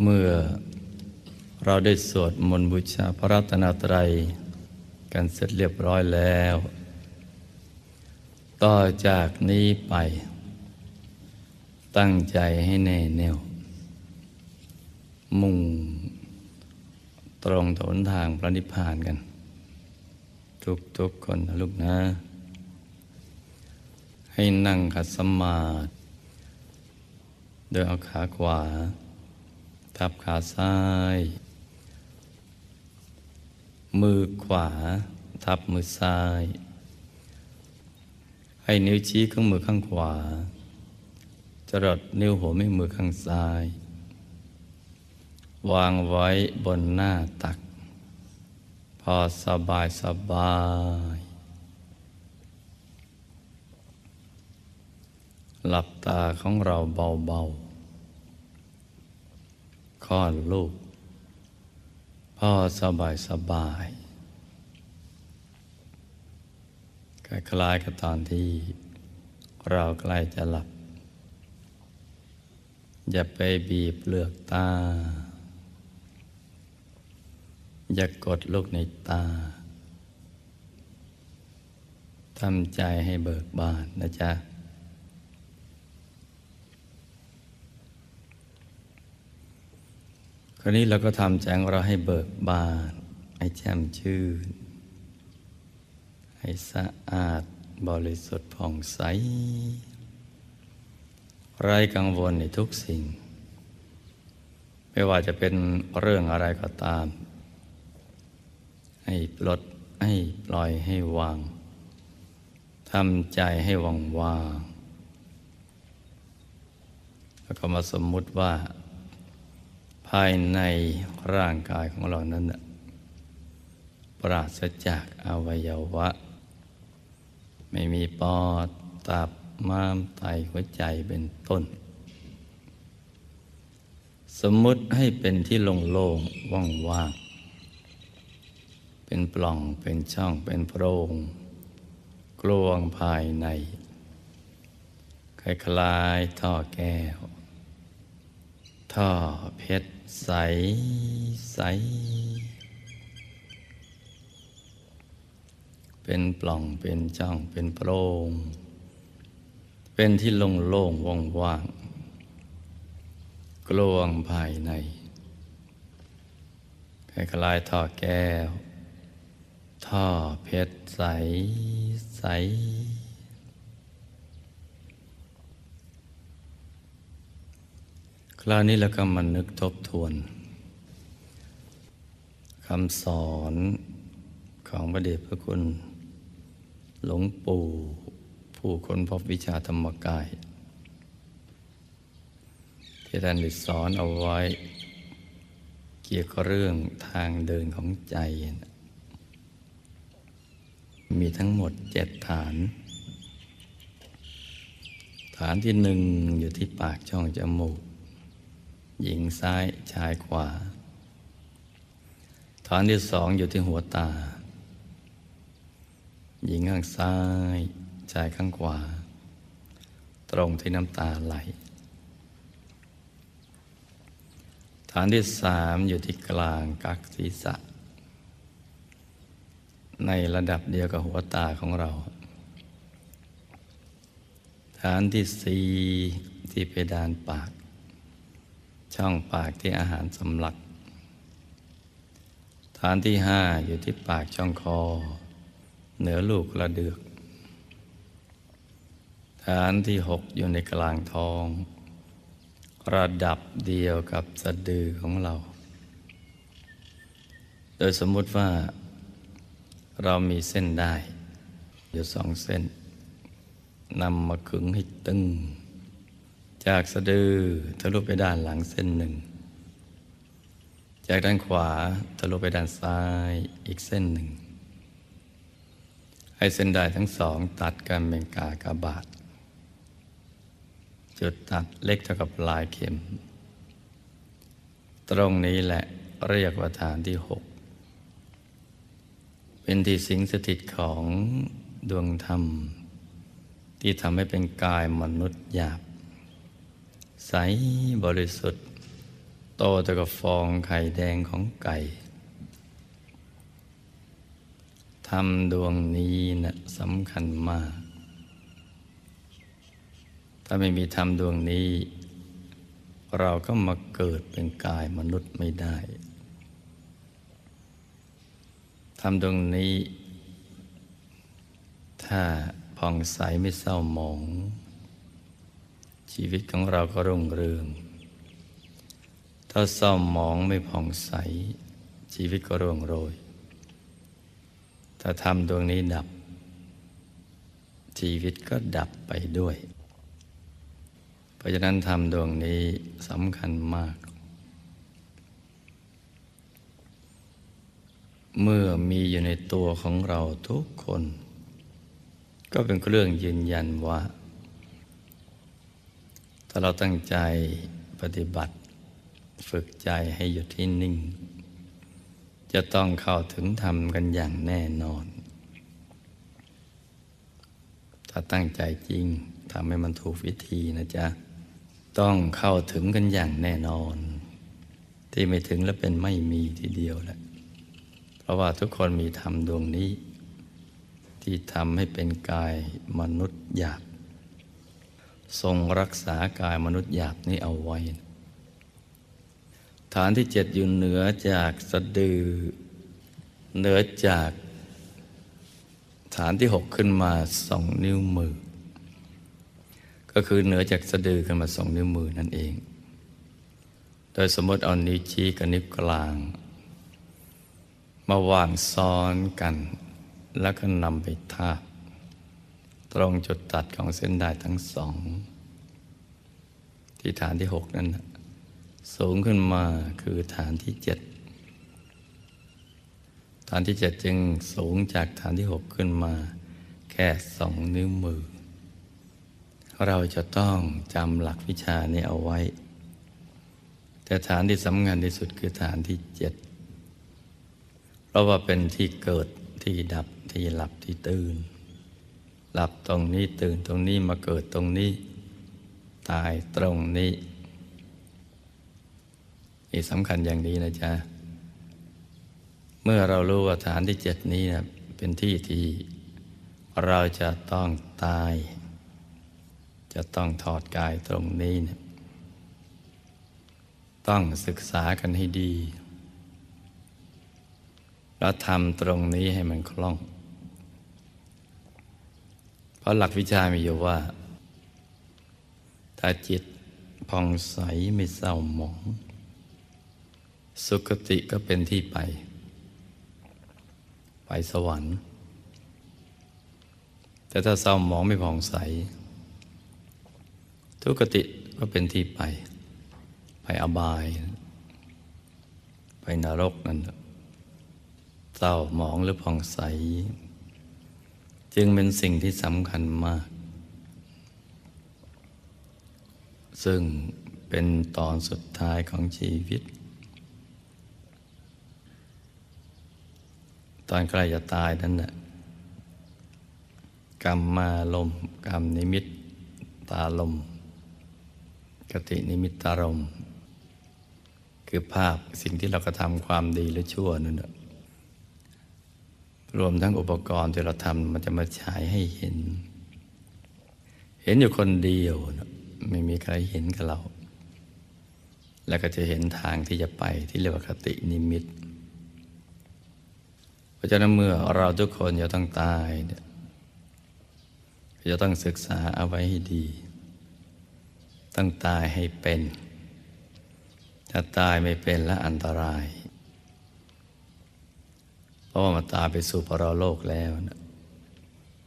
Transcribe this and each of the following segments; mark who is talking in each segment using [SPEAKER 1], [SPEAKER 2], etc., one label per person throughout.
[SPEAKER 1] เมื่อเราได้สวดมนต์บูชาพระรัตนตรัย กันเสร็จเรียบร้อยแล้ว ต่อจากนี้ไป ตั้งใจให้แน่แน่ว มุ่งตรงถนทางพระนิพพานกัน ทุกทุกๆคนนะลูกนะ ให้นั่งขัดสมาธิโดยเอาขาขวา ทับขาซ้าย มือขวา ทับมือซ้าย ให้นิ้วชี้ข้างมือข้างขวา จรดนิ้วหัวแม่มือข้างซ้าย วางไว้บนหน้าตัก พอสบายสบายหลับตาของเราเบาๆ ลอดลูก พ่อสบายสบายคล้ายกับตอนที่เราใกล้จะหลับ อย่าไปบีบเลือกตา อย่ากดลูกในตาทำใจให้เบิกบานนะจ๊ะ คราวนี้เราก็ทำใจของเราให้เบิกบาน ให้แจ่มชื่น ให้สะอาดบริสุทธิ์ผ่องใส ไร้กังวลในทุกสิ่ง ไม่ว่าจะเป็นเรื่องอะไรก็ตาม ให้ปลดให้ปล่อยให้วางทำใจให้ว่างว่างแล้วก็มาสมมุติว่าายในร่างกายของเรานั้นน่ะปราศจากอวัยวะ ไม่มีปอดตับม้ามไตหัวใจเป็นต้น สมมุติให้เป็นที่โล่งๆว่างๆเป็นปล่องเป็นช่องเป็นโพรงกลวงภายในคล้ายๆท่อแก้ว ท่อเพชร ใสใส เป็นปล่องเป็นช่องเป็นโพรงเป็นที่โล่งๆว่างๆกลวงภายในคล้ายๆท่อแก้ว ท่อเพชรใสใส คราวนี้เราก็มานึกทบทวนคำสอนของพระเดชพระคุณ หลวงปู่ผู้ค้นพบวิชาธรรมกาย ที่ท่านได้สอนเอาไว้ เกี่ยวกับเรื่องทางเดินของใจนะมีทั้งหมดเจ็ดฐาน ฐานที่หนึ่งอยู่ที่ปากช่องจมูก หญิงซ้ายชายขวา ฐานที่สองอยู่ที่หัวตา หญิงข้างซ้าย ชายข้างขวา ตรงที่น้ำตาไหล ฐานที่สามอยู่ที่กลางกักศีรษะ ในระดับเดียวกับหัวตาของเรา ฐานที่สี่ที่เพดานปาก ช่องปากที่อาหารสำลัก ฐานที่ห้าอยู่ที่ปากช่องคอ เหนือลูกกระเดือก ฐานที่หกอยู่ในกลางท้อง ระดับเดียวกับสะดือของเรา โดยสมมุติว่า เรามีเส้นได้ อยู่สองเส้นนำมาขึงให้ตึง จากสะดือทะลุไปด้านหลังเส้นหนึ่ง จากด้านขวาทะลุไปด้านซ้ายอีกเส้นหนึ่ง ให้เส้นได้ทั้งสองตัดกันเป็นกากบาท จุดตัดเล็กเท่ากับลายเข็ม ตรงนี้แหละเรียกว่าฐานที่หก เป็นที่สิงสถิตของดวงธรรม ที่ทำให้เป็นกายมนุษย์หยาบ ใสบริสุทธิ์ โตแต่กับฟองไข่แดงของไก่ทำดวงนี้นะ่ะสำคัญมาก ถ้าไม่มีธรรมดวงนี้ เราก็มาเกิดเป็นกายมนุษย์ไม่ได้ทำดวงนี้ ถ้าผ่องใสไม่เศร้าหมอง ชีวิตของเราก็รุ่งเรือง ถ้าเศร้าหมองไม่ผ่องใส ชีวิตก็ร่วงโรย ถ้าทำดวงนี้ดับ ชีวิตก็ดับไปด้วย เพราะฉะนั้นทำดวงนี้สำคัญมาก เมื่อมีอยู่ในตัวของเราทุกคน ก็เป็นเครื่องยืนยันว่า ถ้าเราตั้งใจปฏิบัติ ฝึกใจให้หยุดที่นิ่ง จะต้องเข้าถึงธรรมกันอย่างแน่นอน ถ้าตั้งใจจริงทำให้มันถูกวิธีนะจ๊ะ ต้องเข้าถึงกันอย่างแน่นอน ที่ไม่ถึงแล้วเป็นไม่มีทีเดียวแหละ เพราะว่าทุกคนมีธรรมดวงนี้ ที่ทำให้เป็นกายมนุษย์หยาบ ทรงรักษากายมนุษย์หยาบนี้เอาไว้ ฐานที่เจ็ดอยู่เหนือจากสะดือ เหนือจาก ฐานที่หกขึ้นมาสองนิ้วมือ ก็คือเหนือจากสะดือขึ้นมาสองนิ้วมือนั่นเอง โดยสมมติเอานิ้วชี้กับนิ้วกลาง มาวางซ้อนกัน แล้วก็นำไปทาบ ตรงจุดตัดของเส้นได้ทั้งสอง ที่ฐานที่หกนั้น สูงขึ้นมาคือฐานที่เจ็ดฐานที่เจ็ดจึงสูงจากฐานที่หกขึ้นมา แค่สองนิ้วมือ เราจะต้องจำหลักวิชานี้เอาไว้ แต่ฐานที่สำคัญที่สุดคือฐานที่เจ็ดเพราะว่าเป็นที่เกิดที่ดับที่หลับที่ตื่น หลับตรงนี้ตื่นตรงนี้มาเกิดตรงนี้ ตายตรงนี้นี่สำคัญอย่างนี้นะจ๊ะ เมื่อเรารู้ว่าฐานที่เจ็ดนี้นะเป็นที่ที่เราจะต้องตาย จะต้องถอดกายตรงนี้นะต้องศึกษากันให้ดี แล้วทำตรงนี้ให้มันคล่อง เพราะหลักวิชามีอยู่ว่า ถ้าจิตผ่องใสไม่เศร้าหมอง สุคติก็เป็นที่ไป ไปสวรรค์ แต่ถ้าเศร้าหมองไม่ผ่องใส ทุกติก็เป็นที่ไป ไปอบาย ไปนรกนั่นเศร้าหมองหรือผ่องใส จึงเป็นสิ่งที่สำคัญมาก ซึ่งเป็นตอนสุดท้ายของชีวิต ตอนใกล้จะตายนั้นนะ่ะกรรมมาลมกรรมนิมิตตาลมกตินิมิตตารม คือภาพสิ่งที่เรากระทำความดีหรือชั่วนั่นแหละ รวมทั้งอุปกรณ์ที่เราทำมันจะมาฉายให้เห็น เห็นอยู่คนเดียวนะไม่มีใครเห็นกับเรา แล้วก็จะเห็นทางที่จะไปที่เรียกว่าคตินิมิตเพราะฉะนั้นเมื่อเราทุกคนจะต้องตายเนี่ยจะต้องศึกษาเอาไว้ให้ดี ต้องตายให้เป็น ถ้าตายไม่เป็นและอันตราย ราะมาตาไปสู่ปรโลกแล้วนะ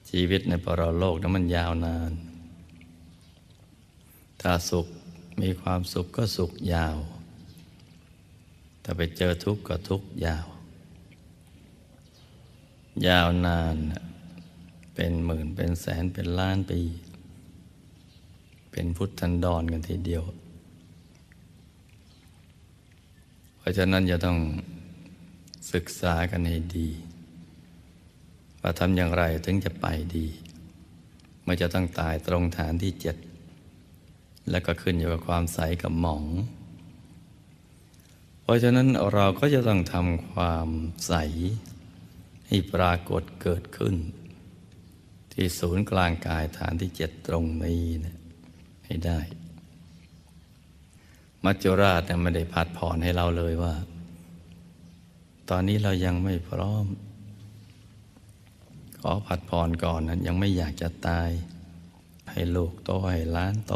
[SPEAKER 1] ชีวิตในปรโลกนั้นมันยาวนาน ถ้าสุขมีความสุขก็สุขยาว ถ้าไปเจอทุกข์ก็ทุกข์ยาว ยาวนานเป็นหมื่นเป็นแสนเป็นล้านปี เป็นพุทธันดรกันทีเดียว เพราะฉะนั้นจะต้อง ศึกษากันให้ดี ว่าทำอย่างไรถึงจะไปดีไม่จะต้องตายตรงฐานที่เจ็ด แล้วก็ขึ้นอยู่กับความใสกับหมอง เพราะฉะนั้นเราก็จะต้องทำความใส ให้ปรากฏเกิดขึ้น ที่ศูนย์กลางกายฐานที่เจ็ดตรงนี้นะให้ได้ มัจจุราชเนี่ยไม่ได้พัดผ่อนให้เราเลยว่า ตอนนี้เรายังไม่พร้อม ขอผัดผ่อนก่อนนะยังไม่อยากจะตาย ให้ลูกโตให้ล้านโต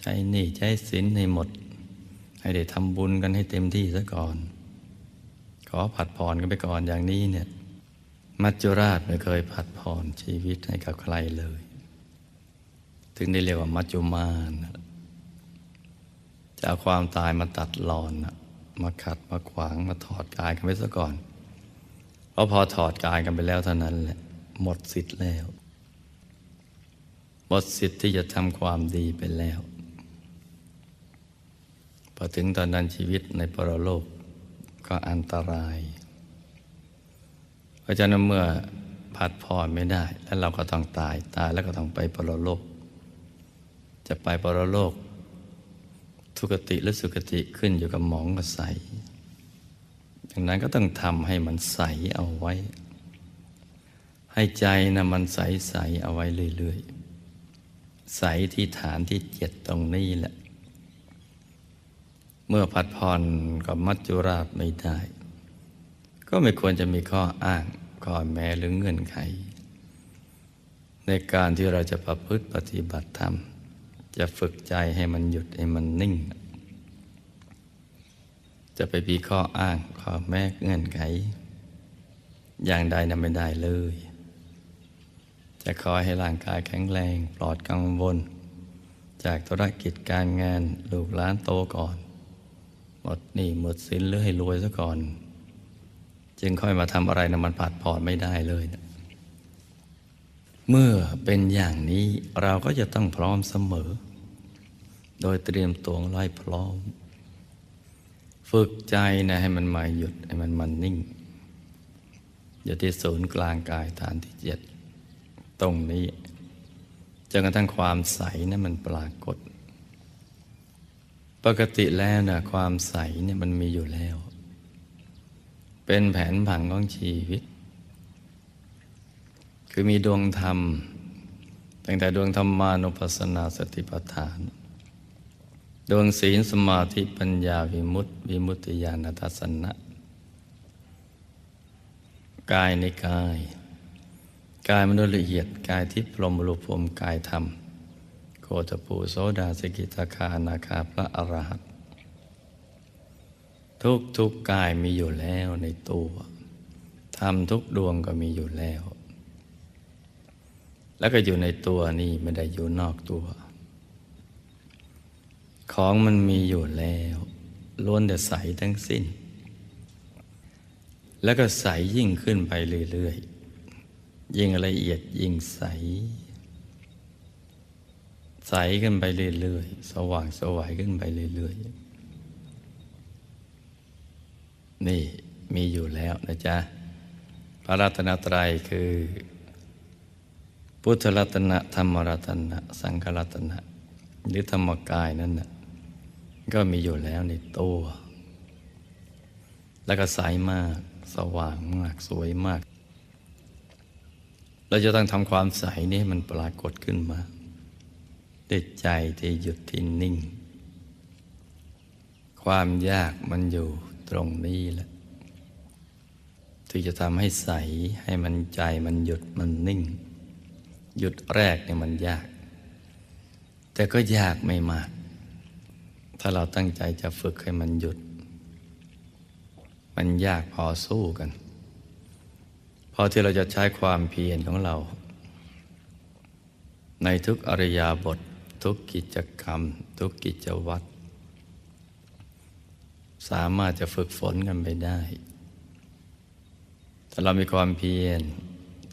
[SPEAKER 1] ใช้หนี้ใช้สินให้หมด ให้ได้ทำบุญกันให้เต็มที่ซะก่อน ขอผัดผ่อนกันไปก่อนอย่างนี้เนี่ย มัจจุราชไม่เคยผัดผ่อนชีวิตให้กับใครเลย ถึงได้เรียกว่ามัจจุมานจะเอาความตายมาตัดรอน มาขัดมาขวางมาถอดกายกันไปซะก่อนเพราะพอถอดกายกันไปแล้วเท่านั้นแหละ หมดสิทธิ์แล้ว หมดสิทธิ์ที่จะทำความดีไปแล้วพอถึงตอนนั้นชีวิตในปรโลกก็อันตราย เพราะฉะนั้นเมื่อผัดผ่อนไม่ได้ แล้วเราก็ต้องตายตายแล้วก็ต้องไปปรโลก จะไปปรโลก ทุกติหรือสุกติขึ้นอยู่กับหมองกับใสดังนั้นก็ต้องทำให้มันใสเอาไว้ ให้ใจนะมันใสใสเอาไว้เรื่อยๆ ใสที่ฐานที่เจ็ดตรงนี้แหละ เมื่อพัดผ่อนกับมัจจุราชไม่ได้ ก็ไม่ควรจะมีข้ออ้างข้อแม้หรือเงื่อนไข ในการที่เราจะประพฤติปฏิบัติธรรม จะฝึกใจให้มันหยุดให้มันนิ่ง จะไปมีข้ออ้างข้อแม้เงื่อนไข อย่างใดนั้นไม่ได้เลย จะคอยให้ร่างกายแข็งแรงปลอดกังวล จากธุรกิจการงานลูกหลานโตก่อน หมดหนี้หมดสินหรือให้รวยซะก่อน จึงค่อยมาทำอะไรนะมันผัดผ่อนไม่ได้เลยนะ เมื่อเป็นอย่างนี้เราก็จะต้องพร้อมเสมอ โดยเตรียมตัวไล่พร้อม ฝึกใจนะให้มันมาหยุดให้มันมันนิ่ง อยู่ที่ศูนย์กลางกายฐานที่เจ็ดตรงนี้จนกระทั่งความใสนะั้นมันปรากฏ ปกติแล้วนะความใสเนี่ยมันมีอยู่แล้ว เป็นแผนผังของชีวิต คือมีดวงธรรม ตั้งแต่ดวงธรรมานุปัสสนาสติปัฏฐาน ดวงศีลสมาธิปัญญาวิมุตติวิมุตติญาณทัศนะ กายในกาย กายมนุษย์ละเอียดกายทิพย์พรหมรูปพรมกายธรรม โคตปูโสดาสกิตาคานาคาพระอรหันต์ทุกทุกกายมีอยู่แล้วในตัวธรรมทุกดวงก็มีอยู่แล้ว แล้วก็อยู่ในตัวนี่ไม่ได้อยู่นอกตัว ของมันมีอยู่แล้วล้วนแต่ใสทั้งสิ้น แล้วก็ใสยิ่งขึ้นไปเรื่อยๆ ยิ่งละเอียดยิ่งใส ใสขึ้นไปเรื่อยๆ สว่างสวัยขึ้นไปเรื่อยๆ นี่มีอยู่แล้วนะจ๊ะ พระรัตนตรัยคือ พุทธรัตนะธรรมรัตนะ สังฆรัตนะ หรือธรรมกายนั่นนะก็มีอยู่แล้วในตัว แล้วก็ใสมาก สว่างมาก สวยมาก เราจะต้องทำความใสนี้ให้มันปรากฏขึ้นมาด้วยใจที่หยุดที่นิ่ง ความยากมันอยู่ตรงนี้แหละที่จะทำให้ใสให้มันใจมันหยุดมันนิ่ง หยุดแรกเนี่ยมันยาก แต่ก็ยากไม่มาก ถ้าเราตั้งใจจะฝึกให้มันหยุด มันยากพอสู้กัน พอที่เราจะใช้ความเพียรของเรา ในทุกอริยาบท ทุกกิจกรรม ทุกกิจวัตรสามารถจะฝึกฝนกันไปได้ถ้าเรามีความเพียร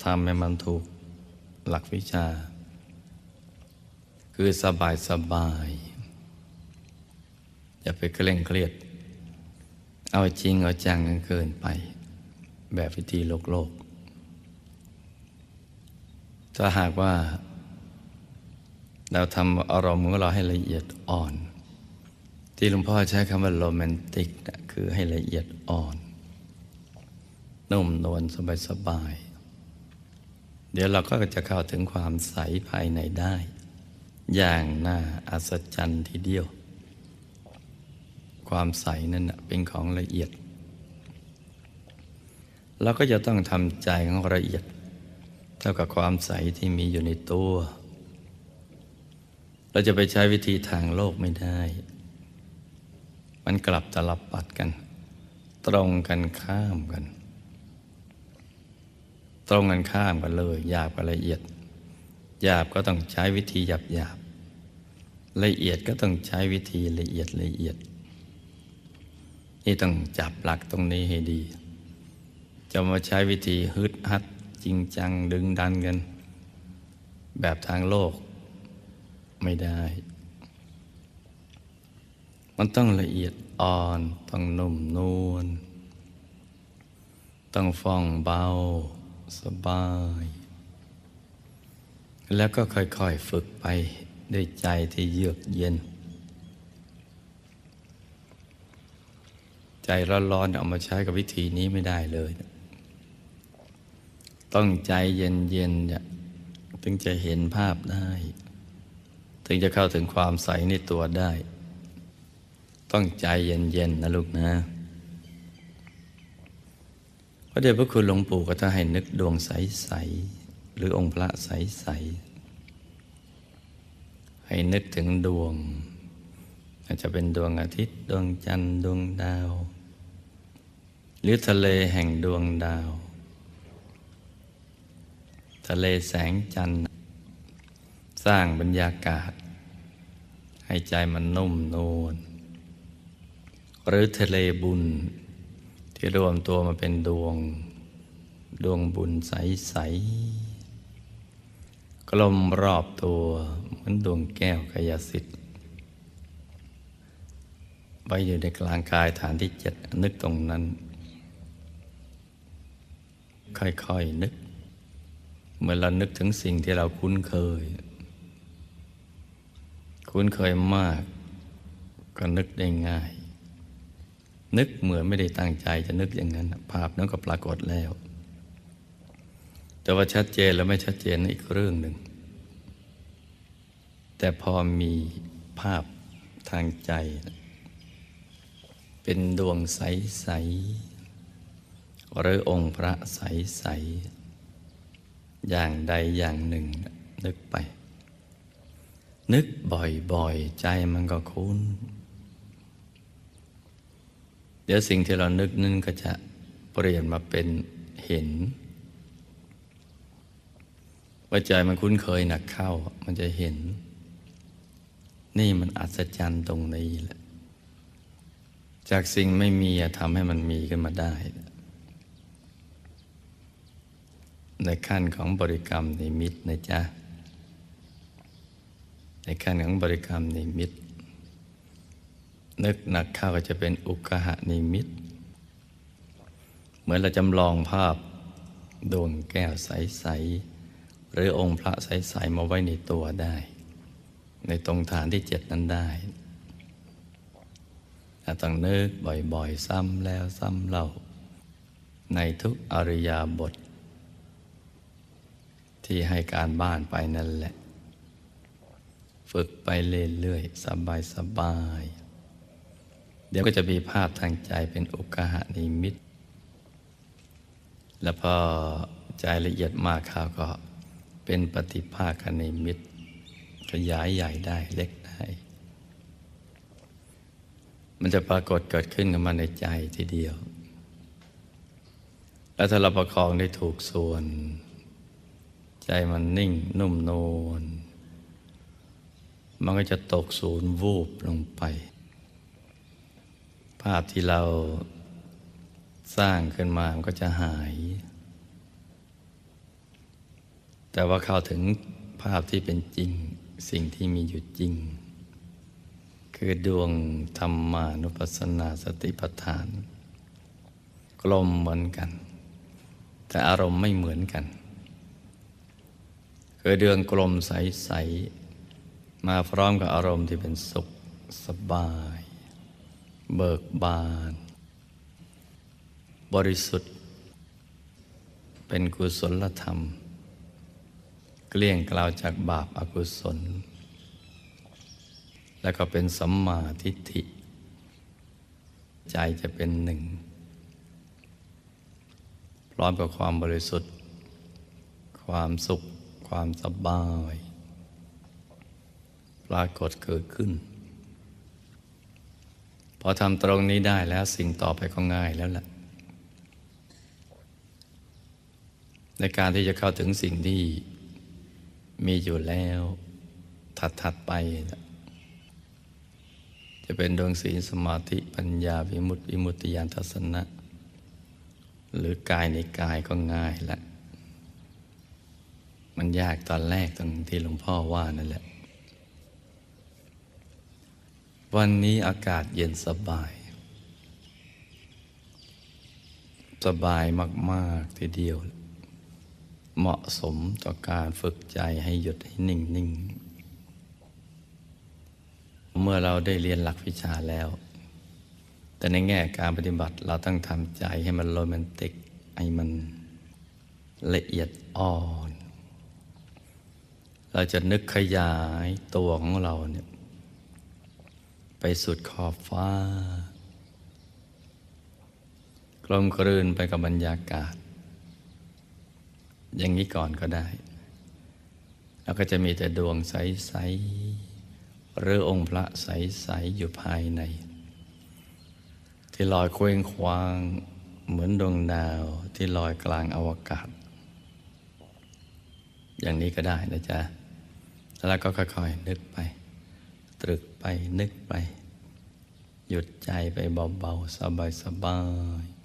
[SPEAKER 1] ทำให้มันถูก หลักวิชา คือสบายสบาย อย่าไปเคร่งเครียด เอาจริงเอาจังกันเกินไป แบบวิธีโลกโลก ถ้าหากว่า เราทำอารมณ์ของเราให้ละเอียดอ่อน ที่หลวงพ่อใช้คำว่าโรแมนติกนะคือให้ละเอียดอ่อนนุ่มนวลสบายๆ เดี๋ยวเราก็จะเข้าถึงความใสภายในได้ อย่างน่าอัศจรรย์ทีเดียว ความใสนั่นเป็นของละเอียด เราก็จะต้องทำใจของละเอียด เท่ากับความใสที่มีอยู่ในตัว เราจะไปใช้วิธีทางโลกไม่ได้ มันกลับตลับปัดกัน ตรงกันข้ามกัน ตรงกันข้ามกันเลยหยาบกับละเอียดหยาบก็ต้องใช้วิธีหยาบหยาบละเอียดก็ต้องใช้วิธีละเอียดละเอียด นี่ต้องจับหลักตรงนี้ให้ดี จะมาใช้วิธีฮึดฮัดจริงจังดึงดันกัน แบบทางโลกไม่ได้ มันต้องละเอียดอ่อน ต้องนุ่มนวล ต้องฟ่องเบา สบาย แล้วก็ค่อยๆฝึกไปด้วยใจที่เยือกเย็น ใจร้อนๆเอามาใช้กับวิธีนี้ไม่ได้เลย ต้องใจเย็นๆเนี่ยถึงจะเห็นภาพได้ ถึงจะเข้าถึงความใสในตัวได้ ต้องใจเย็นๆนะลูกนะ ระเดชพระคุณหลวงปู่ก็จะให้นึกดวงใส ๆ หรือองค์พระใส ๆ ให้นึกถึงดวง อาจจะเป็นดวงอาทิตย์ ดวงจันทร์ดวงดาว หรือทะเลแห่งดวงดาว ทะเลแสงจันทร์ สร้างบรรยากาศ ให้ใจมันนุ่มนวลหรือทะเลบุญ ที่รวมตัวมาเป็นดวง ดวงบุญใส ๆ กลมรอบตัวเหมือนดวงแก้วกายสิทธิ์ไว้อยู่ในกลางกายฐานที่เจ็ดนึกตรงนั้น ค่อย ๆ นึก เมื่อเรานึกถึงสิ่งที่เราคุ้นเคย คุ้นเคยมาก ก็นึกได้ง่าย นึกเหมือนไม่ได้ตั้งใจจะนึกอย่างนั้น ภาพนั้นก็ปรากฏแล้ว แต่ว่าชัดเจนแล้วไม่ชัดเจนอีกเรื่องหนึ่ง แต่พอมีภาพทางใจ เป็นดวงใส ๆ หรือองค์พระใส ๆ อย่างใดอย่างหนึ่งนึกไป นึกบ่อย ๆ ใจมันก็คุ้น ดี๋ยวสิ่งที่เรานึกนั่นก็จะเปลี่ยนมาเป็นเห็นว่าใจมันคุ้นเคยหนักเข้า มันจะเห็น นี่มันอัศจรรย์ตรงนี้แหละ จากสิ่งไม่มีทำให้มันมีขึ้นมาได้ ในขั้นของบริกรรมนิมิตนะจ๊ะ ในขั้นของบริกรรมนิมิต นึกหนักเข้าก็จะเป็นอุกหะนิมิต เหมือนเราจำลองภาพดวงแก้วใส ๆ หรือองค์พระใส ๆ มาไว้ในตัวได้ ในตรงฐานที่เจ็ดนั้นได้ต่ต้องนึกบ่อยๆ ซ้ำแล้วซ้ำเล่า ในทุกอริยาบท ที่ให้การบ้านไปนั่นแหละ ฝึกไปเรื่อยๆ สบายๆ เดี๋ยวก็จะมีภาพทางใจเป็นอุกหะนิมิต แล้วพอใจละเอียดมากข้าวก็เป็นปฏิภาคนิมิต ขยายใหญ่ได้เล็กได้ มันจะปรากฏเกิดขึ้นกับมาในใจทีเดียว แล้วถ้าเราประคองได้ถูกส่วน ใจมันนิ่งนุ่มนวลมันก็จะตกศูนย์วูบลงไป ภาพที่เราสร้างขึ้นมามันก็จะหาย แต่ว่าเข้าถึงภาพที่เป็นจริงสิ่งที่มีอยู่จริง คือดวงธรรมานุปัสสนาสติปัฏฐาน กลมเหมือนกัน แต่อารมณ์ไม่เหมือนกัน คือดวงกลมใส ๆ มาพร้อมกับอารมณ์ที่เป็นสุขสบาย เบิกบาน บริสุทธิ์ เป็นกุศลธรรม เกลี้ยงกล่าวจากบาปอากุศล แล้วก็เป็นสัมมาทิฏฐิ ใจจะเป็นหนึ่ง พร้อมกับความบริสุทธิ์ ความสุข ความสบาย ปรากฏเกิดขึ้น พอทำตรงนี้ได้แล้วสิ่งต่อไปก็ง่ายแล้วล่ะ ในการที่จะเข้าถึงสิ่งที่มีอยู่แล้วถัดๆไป จะเป็นดวงศีลสมาธิปัญญาวิมุตติวิมุตติญาณทัศนะ หรือกายในกายก็ง่ายละ มันยากตอนแรกตรงที่หลวงพ่อว่านั่นแหละ วันนี้อากาศเย็นสบาย สบายมาก ๆ ทีเดียว เหมาะสมต่อการฝึกใจให้หยุดให้นิ่งนิ่งเมื่อเราได้เรียนหลักวิชาแล้ว แต่ในแง่การปฏิบัติเราต้องทำใจให้มันโรแมนติกให้มันละเอียดอ่อน เราจะนึกขยายตัวของเราเนี่ย ไปสุดขอบฟ้า กลมกลืนไปกับบรรยากาศ อย่างนี้ก่อนก็ได้ แล้วก็จะมีแต่ดวงใส ๆ หรือองค์พระใส ๆ อยู่ภายใน ที่ลอยเคว้งคว้าง เหมือนดวงดาวที่ลอยกลางอวกาศ อย่างนี้ก็ได้นะจ๊ะแล้วก็ค่อย ๆ นึกไป ตรึก ไปนึกไป หยุดใจไปเบาๆ สบายๆ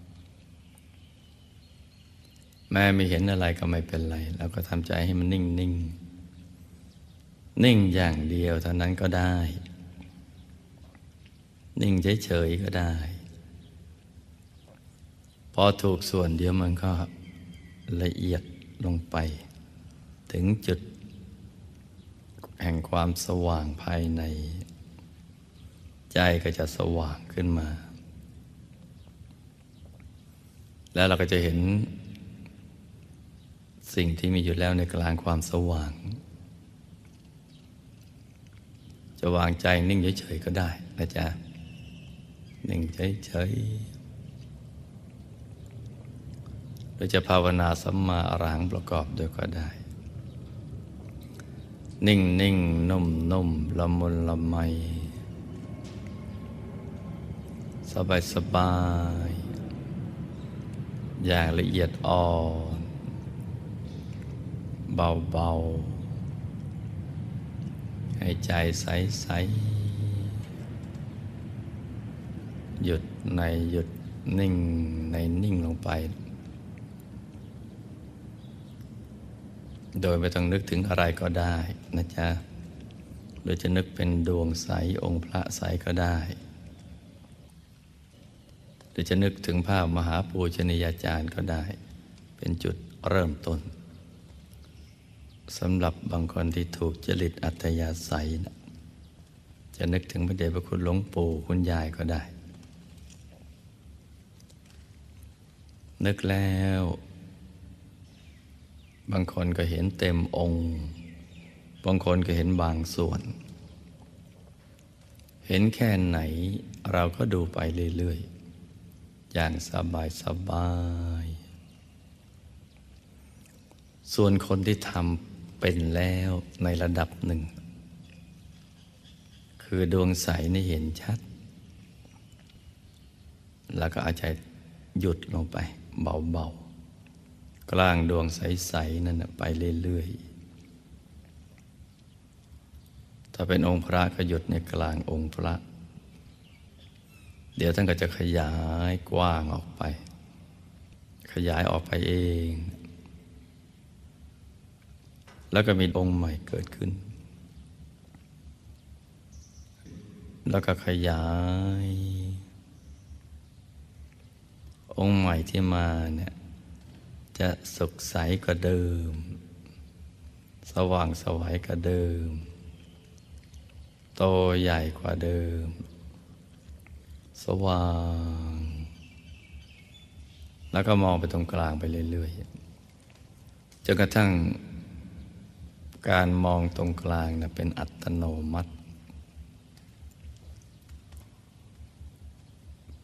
[SPEAKER 1] แม่ไม่เห็นอะไรก็ไม่เป็นไรเราก็ทำใจให้มันนิ่งนิ่งนิ่งอย่างเดียวเท่านั้นก็ได้ นิ่งเฉยๆก็ได้ พอถูกส่วนเดียวมันก็ละเอียดลงไป ถึงจุดแห่งความสว่างภายใน ใจก็จะสว่างขึ้นมา แล้วเราก็จะเห็น สิ่งที่มีอยู่แล้วในกลางความสว่าง จะวางใจนิ่งเฉยๆก็ได้นะจ๊ะนิ่งเฉยๆหรือจะภาวนาสัมมาอรหังประกอบด้วยก็ได้นิ่งนิ่งนุ่มนุ่มละมุนละไม สบายสบาย อย่างละเอียดอ่อน เบาเบาให้ใจใสใสหยุดในหยุดนิ่งในนิ่งลงไป โดยไม่ต้องนึกถึงอะไรก็ได้นะจ๊ะ หรือจะนึกเป็นดวงใสองค์พระใสก็ได้ หรือจะนึกถึงภาพมหาปูชนียาจารย์ก็ได้ เป็นจุดเริ่มต้นสำหรับบางคนที่ถูกจริตอัตยาศัยนะจะนึกถึงพระเดชพระคุณหลวงปู่คุณยายก็ได้ นึกแล้ว บางคนก็เห็นเต็มองค์ บางคนก็เห็นบางส่วน เห็นแค่ไหนเราก็ดูไปเรื่อยๆ อย่างสบายสบาย ส่วนคนที่ทำเป็นแล้วในระดับหนึ่ง คือดวงใสนี่เห็นชัด แล้วก็อาจจะหยุดลงไปเบาๆ กลางดวงใส ๆ นั่นไปเรื่อยๆ ถ้าเป็นองค์พระก็หยุดในกลางองค์พระ เดี๋ยวท่านก็จะขยายกว้างออกไป ขยายออกไปเอง แล้วก็มีองค์ใหม่เกิดขึ้น แล้วก็ขยาย องค์ใหม่ที่มาเนี่ยจะสุขใสกว่าเดิม สว่างสวัยกว่าเดิม โตใหญ่กว่าเดิม สว่าง แล้วก็มองไปตรงกลางไปเรื่อยๆจนกระทั่งการมองตรงกลางนะเป็นอัตโนมัติ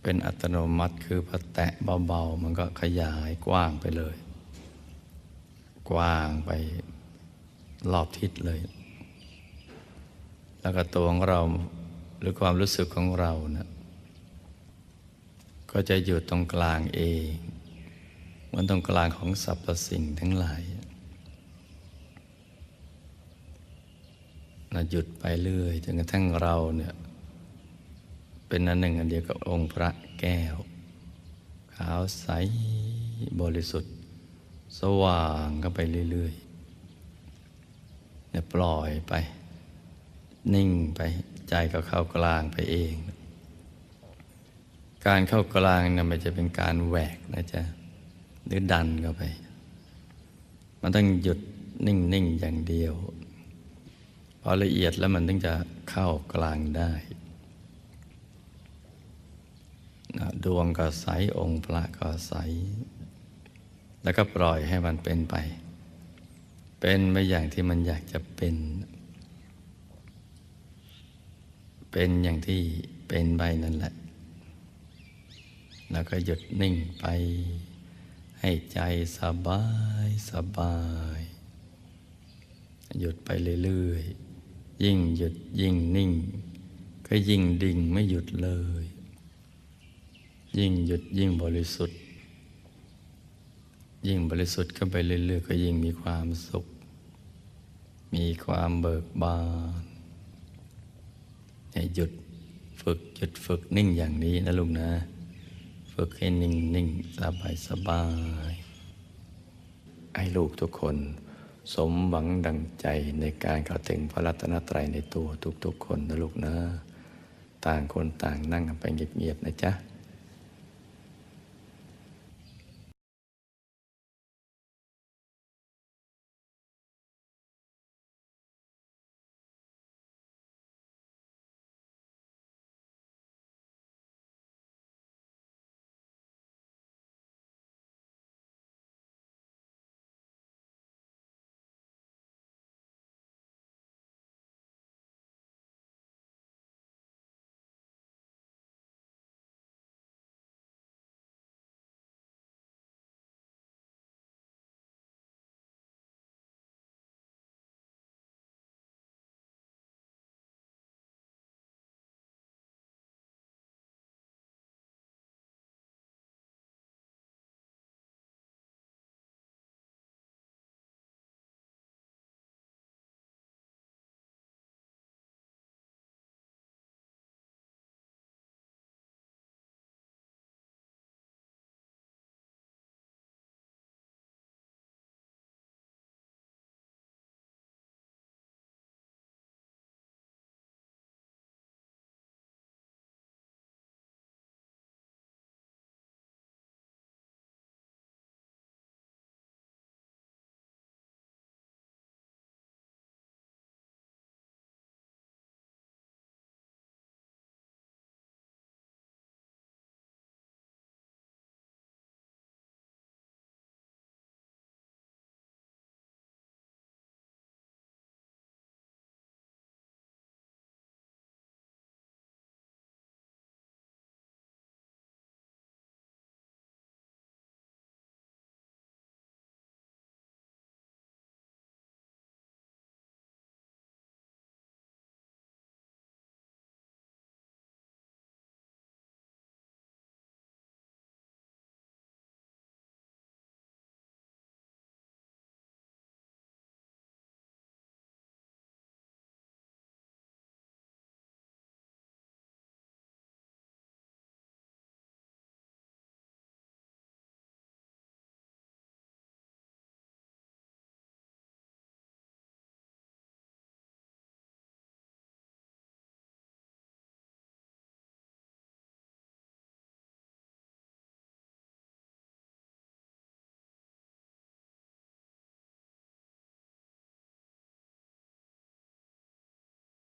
[SPEAKER 1] เป็นอัตโนมัติคือพอแตะเบาๆ มันก็ขยายกว้างไปเลย กว้างไปรอบทิศเลย แล้วก็ตัวของเราหรือความรู้สึกของเรานะ ก็จะอยู่ตรงกลางเองเหมันตรงกลางของสรรพสิ่งทั้งหลายนะหยุดไปเรื่อยจนกระทั่งเราเนี่ยเป็นอันหนึ่งอันเดียวกับองค์พระแก้ว ขาวใสบริสุทธิ์ สว่างก็ไปเรื่อยๆเนี่ยปล่อยไป นิ่งไปใจก็เข้ากลางไปเอง การเข้ากลางนี่ยมันจะเป็นการแหวกนะจ๊ะหรือดันเข้าไป มันต้องหยุดนิ่ง ๆ อย่างเดียวพอละเอียดแล้วมันถึงจะเข้ากลางได้นะดวงก็ใส องค์พระก็ใส แล้วก็ปล่อยให้มันเป็นไป เป็นไปอย่างที่มันอยากจะเป็น เป็นอย่างที่เป็นไปนั่นแหละ แล้วก็หยุดนิ่งไป ให้ใจสบายสบาย หยุดไปเรื่อยๆ ยิ่งหยุดยิ่งนิ่ง ก็ยิ่งดิ่งไม่หยุดเลย ยิ่งหยุดยิ่งบริสุทธิ์ ยิ่งบริสุทธิ์ก็ไปเรื่อยๆ ก็ยิ่งมีความสุข มีความเบิกบานให้หยุดฝึกหยุดฝึกนิ่งอย่างนี้นะลุงนะ ฝึกให้นิ่งนิ่งสบายสบายให้ลูกทุกคน สมหวังดังใจในการเข้าถึงพระรัตนตรัยในตัวทุกๆคนนะลูกนะ ต่างคนต่างนั่งกันไปเงียบๆนะจ๊ะ